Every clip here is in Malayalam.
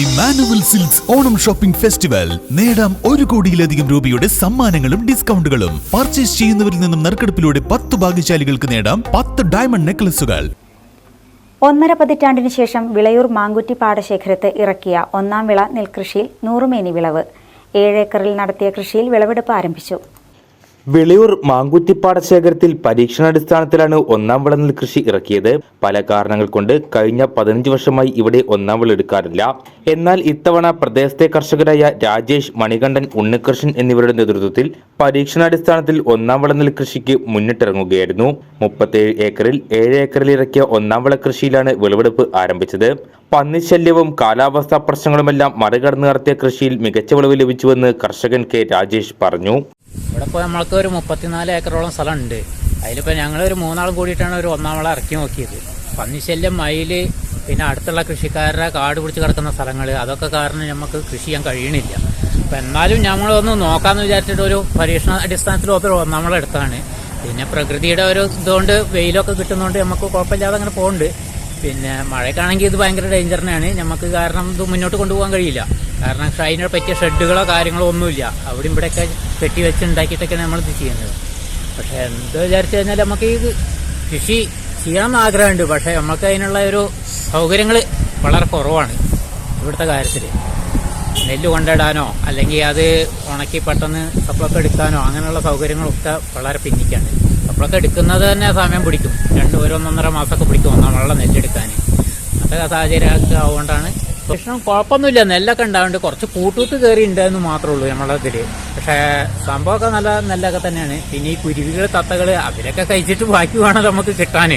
Emmanuel silks Onam shopping festival നേടാം ഒരു കോടിയിലധികം രൂപയുടെ സമ്മാനങ്ങളും ഡിസ്കൗണ്ടുകളും. പർച്ചേസ് ചെയ്യുന്നവരിൽ നിന്നും നറുക്കെടുപ്പിലൂടെ പത്ത് ഭാഗ്യശാലികൾക്ക് നേടാം പത്ത് ഡയമണ്ട് നെക്ലസുകൾ ഒന്നര പതിറ്റാണ്ടിന് ശേഷം വിളയൂർ മാങ്കുറ്റി പാടശേഖരത്ത് ഇറക്കിയ ഒന്നാം വിള നെൽകൃഷിയിൽ നൂറുമേനി വിളവ്. ഏഴേക്കറിൽ നടത്തിയ കൃഷിയിൽ വിളവെടുപ്പ് ആരംഭിച്ചു. വിളയൂർ മാങ്കുറ്റിപ്പാട ശേഖരത്തിൽ പരീക്ഷണാടിസ്ഥാനത്തിലാണ് ഒന്നാം വിള നെൽകൃഷി ഇറക്കിയത്. പല കാരണങ്ങൾ കൊണ്ട് കഴിഞ്ഞ പതിനഞ്ച് വർഷമായി ഇവിടെ ഒന്നാം വിള എടുക്കാറില്ല. എന്നാൽ ഇത്തവണ പ്രദേശത്തെ കർഷകരായ രാജേഷ് മണികണ്ഠൻ ഉണ്ണികൃഷ്ണൻ എന്നിവരുടെ നേതൃത്വത്തിൽ പരീക്ഷണാടിസ്ഥാനത്തിൽ ഒന്നാം വിള നെൽകൃഷിക്ക് മുന്നിട്ടിറങ്ങുകയായിരുന്നു. മുപ്പത്തേഴ് ഏക്കറിൽ ഏഴ് ഏക്കറിൽ ഇറക്കിയ ഒന്നാം വിള കൃഷിയിലാണ് വിളവെടുപ്പ് ആരംഭിച്ചത്. പന്നിശല്യവും കാലാവസ്ഥാ പ്രശ്നങ്ങളുമെല്ലാം മറികടന്ന് നടത്തിയ കൃഷിയിൽ മികച്ച വിളവ് ലഭിച്ചുവെന്ന് കർഷകൻ കെ രാജേഷ് പറഞ്ഞു. ഇവിടെ ഇപ്പോൾ നമ്മൾക്ക് ഒരു മുപ്പത്തിനാല് ഏക്കറോളം സ്ഥലമുണ്ട്. അതിലിപ്പോൾ ഞങ്ങൾ ഒരു മൂന്നാളും കൂടിയിട്ടാണ് ഒരു ഒന്നാം വളം ഇറക്കി നോക്കിയത്. പന്നിശല്യം മയിൽ പിന്നെ അടുത്തുള്ള കൃഷിക്കാരുടെ കാട് പിടിച്ച് കിടക്കുന്ന സ്ഥലങ്ങൾ അതൊക്കെ കാരണം നമുക്ക് കൃഷി ചെയ്യാൻ കഴിയണില്ല. അപ്പം എന്നാലും ഞങ്ങളൊന്ന് നോക്കാമെന്ന് വിചാരിച്ചിട്ട് ഒരു പരീക്ഷണ അടിസ്ഥാനത്തിൽ എടുത്താണ്. പിന്നെ പ്രകൃതിയുടെ ഒരു ഇതുകൊണ്ട് വെയിലൊക്കെ കിട്ടുന്നതുകൊണ്ട് നമുക്ക് കുഴപ്പമില്ലാതെ അങ്ങനെ പോകുന്നുണ്ട് പിന്നെ മഴയ്ക്കാണെങ്കിൽ ഇത് ഭയങ്കര ഡേഞ്ചർ തന്നെയാണ് നമുക്ക് കാരണം ഇത് മുന്നോട്ട് കൊണ്ടുപോകാൻ കഴിയില്ല. കാരണം അതിനെ പറ്റിയ ഷെഡുകളോ കാര്യങ്ങളോ ഒന്നുമില്ല. അവിടെ ഇവിടെയൊക്കെ കെട്ടി വെച്ച് ഉണ്ടാക്കിയിട്ടൊക്കെയാണ് നമ്മൾ ഇത് ചെയ്യുന്നത്. പക്ഷേ എന്ത് വിചാരിച്ചു കഴിഞ്ഞാൽ നമുക്ക് ഇത് കൃഷി ചെയ്യണം എന്ന് ആഗ്രഹമുണ്ട്. പക്ഷേ നമുക്ക് അതിനുള്ള ഒരു സൗകര്യങ്ങൾ വളരെ കുറവാണ് ഇവിടുത്തെ കാര്യത്തിൽ നെല്ല് കൊണ്ടിടാനോ അല്ലെങ്കിൽ അത് ഉണക്കി പെട്ടെന്ന് സപ്ലൊക്കെ എടുക്കാനോ അങ്ങനെയുള്ള സൗകര്യങ്ങളൊക്കെ വളരെ പിന്നിക്കാണ് സപ്ലൊക്കെ എടുക്കുന്നത് തന്നെ സമയം പിടിക്കും. രണ്ട് ഒരു ഒന്നൊന്നര മാസമൊക്കെ പിടിക്കും ഒന്നാം വെള്ളം നെല്ലെടുക്കാൻ അതൊക്കെ സാഹചര്യമൊക്കെ ആവുകൊണ്ടാണ്. പ്രശ്നം കുഴപ്പമൊന്നുമില്ല. നെല്ലൊക്കെ ഉണ്ടാവുന്നുണ്ട്. കുറച്ച് കൂട്ടൂത്ത് കയറി ഉണ്ടായിരുന്നു മാത്രമേ ഉള്ളൂ നമ്മളെ ഇതിൽ പക്ഷേ സംഭവമൊക്കെ നല്ല നെല്ലൊക്കെ തന്നെയാണ്. പിന്നെ ഈ കുരുവികൾ തത്തകൾ അവരൊക്കെ കഴിച്ചിട്ട് ബാക്കി വേണം നമുക്ക് കിട്ടാൻ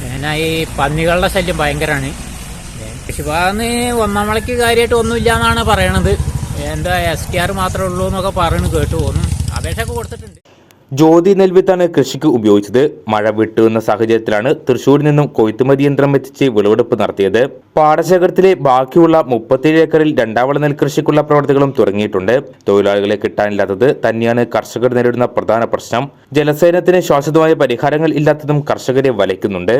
പിന്നെ ഈ പന്നികളുടെ ശല്യം ഭയങ്കരമാണ്. കൃഷിഭാഗത്ത് ഒന്നാം വിളയ്ക്ക് കാര്യമായിട്ട് ഒന്നുമില്ല എന്നാണ് പറയണത്. എന്താ എസ് ടി ആർ മാത്രമേ ഉള്ളൂ എന്നൊക്കെ പറയുന്നത് കേട്ടു. ഒന്നും അപേക്ഷ ഒക്കെ കൊടുത്തിട്ടുണ്ട്. ജ്യോതി നെൽവിത്താണ് കൃഷിക്ക് ഉപയോഗിച്ചത്. മഴ വിട്ടുവന്ന സാഹചര്യത്തിലാണ് തൃശൂരിൽ നിന്നും കൊയ്ത്തുമതി യന്ത്രം എത്തിച്ച് വിളവെടുപ്പ് നടത്തിയത്. പാടശേഖരത്തിലെ ബാക്കിയുള്ള മുപ്പത്തിയേഴ് ഏക്കറിൽ രണ്ടാവള നെൽകൃഷിക്കുള്ള പ്രവർത്തികളും തുടങ്ങിയിട്ടുണ്ട്. തൊഴിലാളികളെ കിട്ടാനില്ലാത്തത് തന്നെയാണ് കർഷകർ നേരിടുന്ന പ്രധാന പ്രശ്നം. ജലസേനത്തിന് ശാശ്വതമായ പരിഹാരങ്ങൾ ഇല്ലാത്തതും കർഷകരെ വലയ്ക്കുന്നുണ്ട്.